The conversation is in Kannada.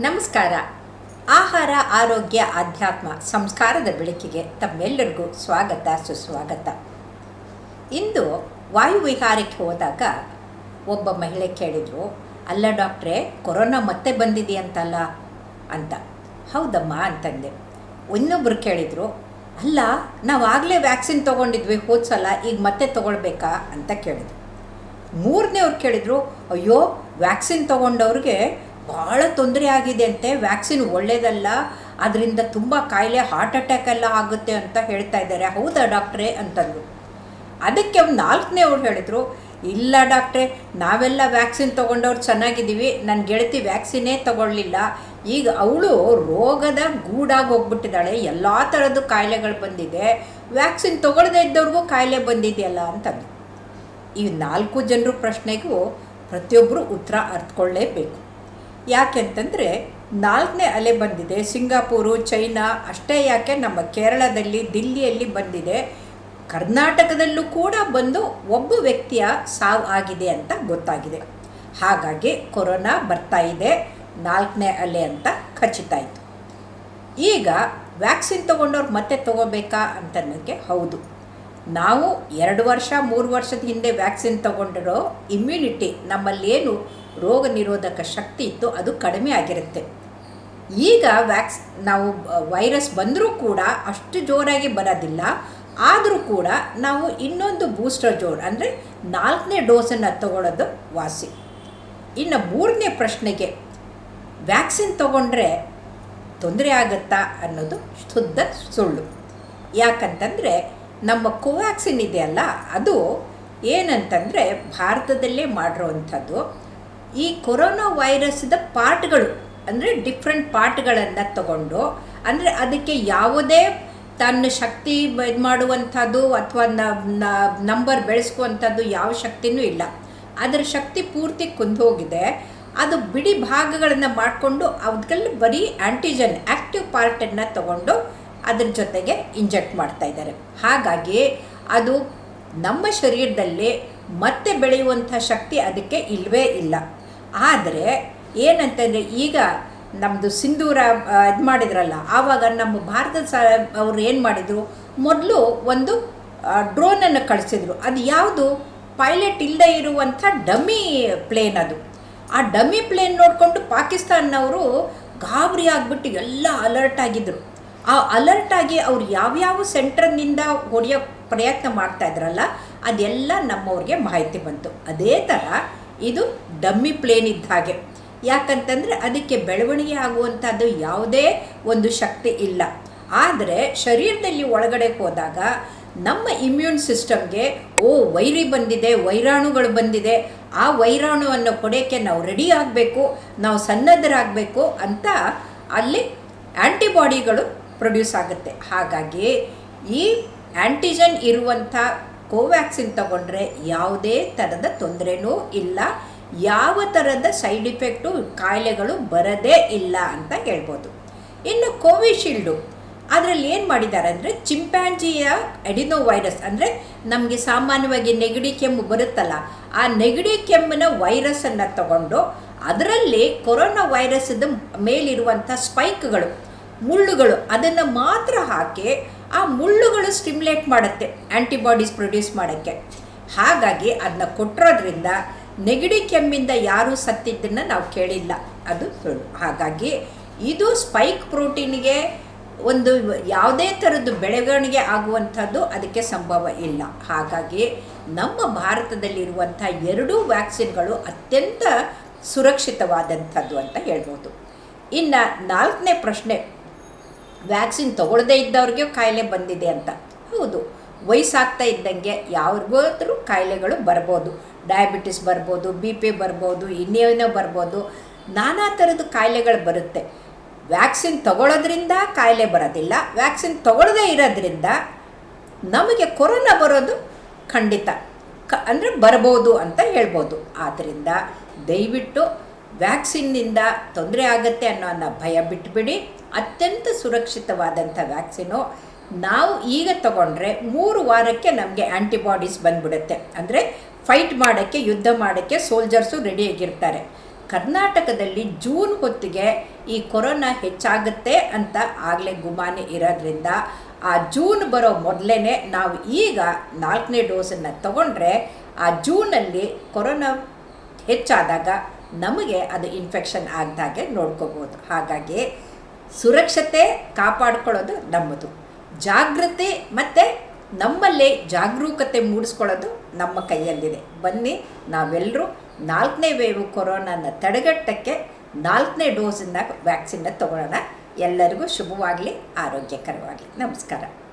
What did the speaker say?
ನಮಸ್ಕಾರ. ಆಹಾರ, ಆರೋಗ್ಯ, ಆಧ್ಯಾತ್ಮ, ಸಂಸ್ಕಾರದ ಬೆಳಕಿಗೆ ತಮ್ಮೆಲ್ಲರಿಗೂ ಸ್ವಾಗತ, ಸುಸ್ವಾಗತ. ಇಂದು ವಾಯುವಿಹಾರಕ್ಕೆ ಹೋದಾಗ ಒಬ್ಬ ಮಹಿಳೆ ಕೇಳಿದರು ಅಲ್ಲ ಡಾಕ್ಟ್ರೇ, ಕೊರೋನಾ ಮತ್ತೆ ಬಂದಿದೆಯಂತಲ್ಲ ಅಂತ. ಹೌದಮ್ಮ ಅಂತಂದೆ. ಇನ್ನೊಬ್ಬರು ಕೇಳಿದರು, ಅಲ್ಲ ನಾವು ಆಗಲೇ ವ್ಯಾಕ್ಸಿನ್ ತೊಗೊಂಡಿದ್ವಿ ಹೋದ ಸಲ ಈಗ ಮತ್ತೆ ತೊಗೊಳ್ಬೇಕಾ? ಅಂತ ಕೇಳಿದ್ರು. ಮೂರನೇವ್ರು ಕೇಳಿದರು, ಅಯ್ಯೋ, ವ್ಯಾಕ್ಸಿನ್ ತೊಗೊಂಡವ್ರಿಗೆ ಭಾಳ ತೊಂದರೆ ಆಗಿದೆ ಅಂತೆ. ವ್ಯಾಕ್ಸಿನ್ ಒಳ್ಳೇದಲ್ಲ ಅದರಿಂದ ತುಂಬ ಕಾಯಿಲೆ ಹಾರ್ಟ್ ಅಟ್ಯಾಕ್ ಎಲ್ಲ ಆಗುತ್ತೆ ಅಂತ ಹೇಳ್ತಾ ಇದ್ದಾರೆ. ಹೌದಾ ಡಾಕ್ಟ್ರೇ ಅಂತಂದರು. ಅದಕ್ಕೆ ಅವ್ನು ನಾಲ್ಕನೇವ್ರು ಹೇಳಿದರು, ಇಲ್ಲ ಡಾಕ್ಟ್ರೇ, ನಾವೆಲ್ಲ ವ್ಯಾಕ್ಸಿನ್ ತೊಗೊಂಡವ್ರು ಚೆನ್ನಾಗಿದ್ದೀವಿ ನನ್ನ ಗೆಳತಿ ವ್ಯಾಕ್ಸಿನೇ ತೊಗೊಳ್ಳಿಲ್ಲ. ಈಗ ಅವಳು ರೋಗದ ಗೂಡಾಗಿ ಹೋಗ್ಬಿಟ್ಟಿದ್ದಾಳೆ, ಎಲ್ಲ ಥರದ್ದು ಕಾಯಿಲೆಗಳು ಬಂದಿದೆ. ವ್ಯಾಕ್ಸಿನ್ ತೊಗೊಳ್ಳದೇ ಇದ್ದವ್ರಿಗೂ ಕಾಯಿಲೆ ಬಂದಿದೆಯಲ್ಲ ಅಂತಂದು ಈ ನಾಲ್ಕು ಜನರ ಪ್ರಶ್ನೆಗೂ ಪ್ರತಿಯೊಬ್ಬರು ಉತ್ತರ ಅರ್ಥಕೊಳ್ಳೇಬೇಕು ಯಾಕೆಂತಂದರೆ ನಾಲ್ಕನೇ ಅಲೆ ಬಂದಿದೆ. ಸಿಂಗಾಪುರು, ಚೈನಾ ಅಷ್ಟೇ ಯಾಕೆ ನಮ್ಮ ಕೇರಳದಲ್ಲಿ, ದಿಲ್ಲಿಯಲ್ಲಿ ಬಂದಿದೆ. ಕರ್ನಾಟಕದಲ್ಲೂ ಕೂಡ ಬಂದು ಒಬ್ಬ ವ್ಯಕ್ತಿಯ ಸಾವು ಆಗಿದೆ ಅಂತ ಗೊತ್ತಾಗಿದೆ. ಹಾಗಾಗಿ ಕೊರೋನಾ ಬರ್ತಾ ಇದೆ. ನಾಲ್ಕನೇ ಅಲೆ ಅಂತ ಖಚಿತ ಆಯಿತು. ಈಗ ವ್ಯಾಕ್ಸಿನ್ ತೊಗೊಂಡವ್ರು ಮತ್ತೆ ತೊಗೋಬೇಕಾ ನನಗೆ ಹೌದು. ನಾವು ಎರಡು ವರ್ಷ, ಮೂರು ವರ್ಷದ ಹಿಂದೆ ವ್ಯಾಕ್ಸಿನ್ ತೊಗೊಂಡಿರೋ ಇಮ್ಯುನಿಟಿ ನಮ್ಮಲ್ಲೇನು ರೋಗ ನಿರೋಧಕ ಶಕ್ತಿ ಇತ್ತು, ಅದು ಕಡಿಮೆ ಆಗಿರುತ್ತೆ. ಈಗ ವ್ಯಾಕ್ಸ್ ನಾವು ವೈರಸ್ ಬಂದರೂ ಕೂಡ ಅಷ್ಟು ಜೋರಾಗಿ ಬರೋದಿಲ್ಲ. ಆದರೂ ಕೂಡ ನಾವು ಇನ್ನೊಂದು ಬೂಸ್ಟರ್ ಜೋರ್ ಅಂದರೆ ನಾಲ್ಕನೇ ಡೋಸನ್ನು ತಗೊಳ್ಳೋದು ವಾಸಿ. ಇನ್ನು ಮೂರನೇ ಪ್ರಶ್ನೆಗೆ ವ್ಯಾಕ್ಸಿನ್ ತಗೊಂಡ್ರೆ ತೊಂದರೆ ಆಗುತ್ತಾ ಅನ್ನೋದು ಶುದ್ಧ ಸುಳ್ಳು. ಯಾಕಂತಂದರೆ, ನಮ್ಮ ಕೋವ್ಯಾಕ್ಸಿನ್ ಇದೆಯಲ್ಲ ಅದು ಏನಂತಂದರೆ ಭಾರತದಲ್ಲೇ ಮಾಡಿರೋವಂಥದ್ದು. ಈ ಕೊರೋನಾ ವೈರಸ್ದ ಪಾರ್ಟ್ಗಳು, ಅಂದರೆ ಡಿಫ್ರೆಂಟ್ ಪಾರ್ಟ್ಗಳನ್ನು ತಗೊಂಡು, ಅಂದರೆ ಅದಕ್ಕೆ ಯಾವುದೇ ತನ್ನ ಶಕ್ತಿ ಇದು ಮಾಡುವಂಥದ್ದು ಅಥವಾ ನಂಬರ್ ಬೆಳೆಸ್ಕುವಂಥದ್ದು ಯಾವ ಶಕ್ತಿನೂ ಇಲ್ಲ. ಅದರ ಶಕ್ತಿ ಪೂರ್ತಿ ಕುಂದೋಗಿದೆ. ಅದು ಬಿಡಿ ಭಾಗಗಳನ್ನು ಮಾಡಿಕೊಂಡು ಅದಕ್ಕೆಲ್ಲ ಬರೀ ಆ್ಯಂಟಿಜನ್ ಆ್ಯಕ್ಟಿವ್ ಪಾರ್ಟನ್ನು ತಗೊಂಡು ಅದ್ರ ಜೊತೆಗೆ ಇಂಜೆಕ್ಟ್ ಮಾಡ್ತಾ ಇದ್ದಾರೆ. ಹಾಗಾಗಿ ಅದು ನಮ್ಮ ಶರೀರದಲ್ಲಿ ಮತ್ತೆ ಬೆಳೆಯುವಂಥ ಶಕ್ತಿ ಅದಕ್ಕೆ ಇಲ್ಲವೇ ಇಲ್ಲ. ಆದರೆ ಏನಂತಂದರೆ ಈಗ ನಮ್ಮದು ಸಿಂಧೂರ ಇದು ಮಾಡಿದ್ರಲ್ಲ, ಆವಾಗ ನಮ್ಮ ಭಾರತದ ಸ, ಅವರು ಏನು ಮಾಡಿದರು? ಮೊದಲು ಒಂದು ಡ್ರೋನನ್ನು ಕಳಿಸಿದ್ರು. ಅದು ಯಾವುದು? ಪೈಲಟ್ ಇಲ್ಲದೆ ಇರುವಂಥ ಡಮ್ಮಿ ಪ್ಲೇನ್ ಅದು. ಆ ಡಮ್ಮಿ ಪ್ಲೇನ್ ನೋಡಿಕೊಂಡು ಪಾಕಿಸ್ತಾನವರು ಗಾಬರಿ ಆಗಿಬಿಟ್ಟು ಎಲ್ಲ ಅಲರ್ಟ್ ಆಗಿದ್ದರು ಆ ಅಲರ್ಟ್ ಆಗಿ ಅವ್ರು ಯಾವ್ಯಾವ ಸೆಂಟ್ರನಿಂದ ಹೊಡೆಯೋ ಪ್ರಯತ್ನ ಮಾಡ್ತಾ ಇದ್ರಲ್ಲ ಅದೆಲ್ಲ ನಮ್ಮವ್ರಿಗೆ ಮಾಹಿತಿ ಬಂತು. ಅದೇ ಥರ ಇದು ಡಮ್ಮಿ ಪ್ಲೇನ್ ಇದ್ದ ಹಾಗೆ. ಯಾಕಂತಂದರೆ ಅದಕ್ಕೆ ಬೆಳವಣಿಗೆ ಆಗುವಂಥದ್ದು ಯಾವುದೇ ಒಂದು ಶಕ್ತಿ ಇಲ್ಲ. ಆದರೆ ಶರೀರದಲ್ಲಿ ಒಳಗಡೆ ಹೋದಾಗ ನಮ್ಮ ಇಮ್ಯೂನ್ ಸಿಸ್ಟಮ್ಗೆ ಓ, ವೈರಿ ಬಂದಿದೆ, ವೈರಾಣುಗಳು ಬಂದಿದೆ, ಆ ವೈರಾಣುವನ್ನು ಕೊಡೋಕ್ಕೆ ನಾವು ರೆಡಿ ಆಗಬೇಕು, ನಾವು ಸನ್ನದ್ಧರಾಗಬೇಕು ಅಂತ ಅಲ್ಲಿ ಆ್ಯಂಟಿಬಾಡಿಗಳು ಪ್ರೊಡ್ಯೂಸ್ ಆಗುತ್ತೆ. ಹಾಗಾಗಿ ಈ ಆ್ಯಂಟಿಜನ್ ಇರುವಂಥ ಕೋವ್ಯಾಕ್ಸಿನ್ ತಗೊಂಡ್ರೆ ಯಾವುದೇ ಥರದ ತೊಂದರೆನೂ ಇಲ್ಲ. ಯಾವ ಥರದ ಸೈಡ್ ಇಫೆಕ್ಟು ಕಾಯಿಲೆಗಳು ಬರದೇ ಇಲ್ಲ ಅಂತ ಹೇಳ್ಬೋದು. ಇನ್ನು ಕೋವಿಶೀಲ್ಡು, ಅದರಲ್ಲಿ ಏನು ಮಾಡಿದ್ದಾರೆ ಅಂದರೆ ಚಿಂಪ್ಯಾಂಜಿಯ ಎಡಿನೋ ವೈರಸ್ ಅಂದರೆ ನಮಗೆ ಸಾಮಾನ್ಯವಾಗಿ ನೆಗಡಿ ಕೆಮ್ಮು ಬರುತ್ತಲ್ಲ, ಆ ನೆಗಡಿ ಕೆಮ್ಮಿನ ವೈರಸ್ಸನ್ನು ತಗೊಂಡು ಅದರಲ್ಲಿ ಕೊರೋನಾ ವೈರಸ್ದ ಮೇಲಿರುವಂಥ ಸ್ಪೈಕ್ಗಳು, ಮುಳ್ಳುಗಳು ಅದನ್ನು ಮಾತ್ರ ಹಾಕಿ ಆ ಮುಳ್ಳುಗಳು ಸ್ಟಿಮ್ಯುಲೇಟ್ ಮಾಡುತ್ತೆ ಆ್ಯಂಟಿಬಾಡೀಸ್ ಪ್ರೊಡ್ಯೂಸ್ ಮಾಡೋಕ್ಕೆ. ಹಾಗಾಗಿ ಅದನ್ನ ಕೊಟ್ಟಿರೋದ್ರಿಂದ ನೆಗಡಿ ಕೆಮ್ಮಿಂದ ಯಾರೂ ಸತ್ತಿದ್ದನ್ನು ನಾವು ಕೇಳಿಲ್ಲ. ಅದು ಸುಳ್ಳು. ಹಾಗಾಗಿ ಇದು ಸ್ಪೈಕ್ ಪ್ರೋಟೀನ್ಗೆ ಒಂದು ಯಾವುದೇ ಥರದ್ದು ಬೆಳವಣಿಗೆ ಆಗುವಂಥದ್ದು ಅದಕ್ಕೆ ಸಂಭವ ಇಲ್ಲ. ಹಾಗಾಗಿ ನಮ್ಮ ಭಾರತದಲ್ಲಿರುವಂಥ ಎರಡೂ ವ್ಯಾಕ್ಸಿನ್ಗಳು ಅತ್ಯಂತ ಸುರಕ್ಷಿತವಾದಂಥದ್ದು ಅಂತ ಹೇಳ್ಬೋದು. ಇನ್ನು ನಾಲ್ಕನೇ ಪ್ರಶ್ನೆ ವ್ಯಾಕ್ಸಿನ್ ತಗೊಳ್ಳದೇ ಇದ್ದವ್ರಿಗೆ ಕಾಯಿಲೆ ಬಂದಿದೆ ಅಂತ. ಹೌದು, ವಯಸ್ಸಾಗ್ತಾ ಇದ್ದಂಗೆ ಯಾವ್ರಿಗೋದ್ರೂ ಕಾಯಿಲೆಗಳು ಬರ್ಬೋದು. ಡಯಾಬಿಟಿಸ್ ಬರ್ಬೋದು ಬಿ ಪಿ ಬರ್ಬೋದು, ಇನ್ನೇನೋ ಬರ್ಬೋದು. ನಾನಾ ಥರದ ಕಾಯಿಲೆಗಳು ಬರುತ್ತೆ. ವ್ಯಾಕ್ಸಿನ್ ತಗೊಳ್ಳೋದ್ರಿಂದ ಕಾಯಿಲೆ ಬರೋದಿಲ್ಲ. ವ್ಯಾಕ್ಸಿನ್ ತಗೊಳ್ಳದೇ ಇರೋದ್ರಿಂದ ನಮಗೆ ಕೊರೋನಾ ಬರೋದು ಖಂಡಿತ. ಕ, ಅಂದರೆ ಬರ್ಬೋದು ಅಂತ ಹೇಳ್ಬೋದು. ಆದ್ದರಿಂದ ದಯವಿಟ್ಟು ವ್ಯಾಕ್ಸಿನ್ನಿಂದ ತೊಂದರೆ ಆಗುತ್ತೆ ಅನ್ನೋ ಭಯ ಬಿಟ್ಬಿಡಿ. ಅತ್ಯಂತ ಸುರಕ್ಷಿತವಾದಂಥ ವ್ಯಾಕ್ಸಿನು ನಾವು ಈಗ ತಗೊಂಡ್ರೆ ಮೂರು ವಾರಕ್ಕೆ ನಮಗೆ ಆ್ಯಂಟಿಬಾಡೀಸ್ ಬಂದ್ಬಿಡುತ್ತೆ. ಅಂದರೆ ಫೈಟ್ ಮಾಡೋಕ್ಕೆ, ಯುದ್ಧ ಮಾಡೋಕ್ಕೆ ಸೋಲ್ಜರ್ಸು ರೆಡಿಯಾಗಿರ್ತಾರೆ ಕರ್ನಾಟಕದಲ್ಲಿ ಜೂನ್ ಹೊತ್ತಿಗೆ ಈ ಕೊರೋನಾ ಹೆಚ್ಚಾಗುತ್ತೆ ಅಂತ ಆಗಲೇ ಗುಮಾನಿ ಇರೋದ್ರಿಂದ ಆ ಜೂನ್ ಬರೋ ಮೊದಲೇ ನಾವು ಈಗ ನಾಲ್ಕನೇ ಡೋಸನ್ನು ತಗೊಂಡ್ರೆ ಆ ಜೂನಲ್ಲಿ ಕೊರೋನಾ ಹೆಚ್ಚಾದಾಗ ನಮಗೆ ಅದು ಇನ್ಫೆಕ್ಷನ್ ಆಗದಾಗೆ ನೋಡ್ಕೋಬೋದು. ಹಾಗಾಗಿ ಸುರಕ್ಷತೆ ಕಾಪಾಡ್ಕೊಳ್ಳೋದು ನಮ್ಮದು. ಜಾಗೃತಿ ಮತ್ತು ನಮ್ಮಲ್ಲೇ ಜಾಗರೂಕತೆ ಮೂಡಿಸ್ಕೊಳ್ಳೋದು ನಮ್ಮ ಕೈಯಲ್ಲಿದೆ. ಬನ್ನಿ ನಾವೆಲ್ಲರೂ ನಾಲ್ಕನೇ ವೇವು ಕೊರೋನಾನ ತಡೆಗಟ್ಟಕ್ಕೆ ನಾಲ್ಕನೇ ಡೋಸನ್ನ ವ್ಯಾಕ್ಸಿನ್ನ ತಗೊಳ್ಳೋಣ. ಎಲ್ಲರಿಗೂ ಶುಭವಾಗಲಿ, ಆರೋಗ್ಯಕರವಾಗಲಿ. ನಮಸ್ಕಾರ.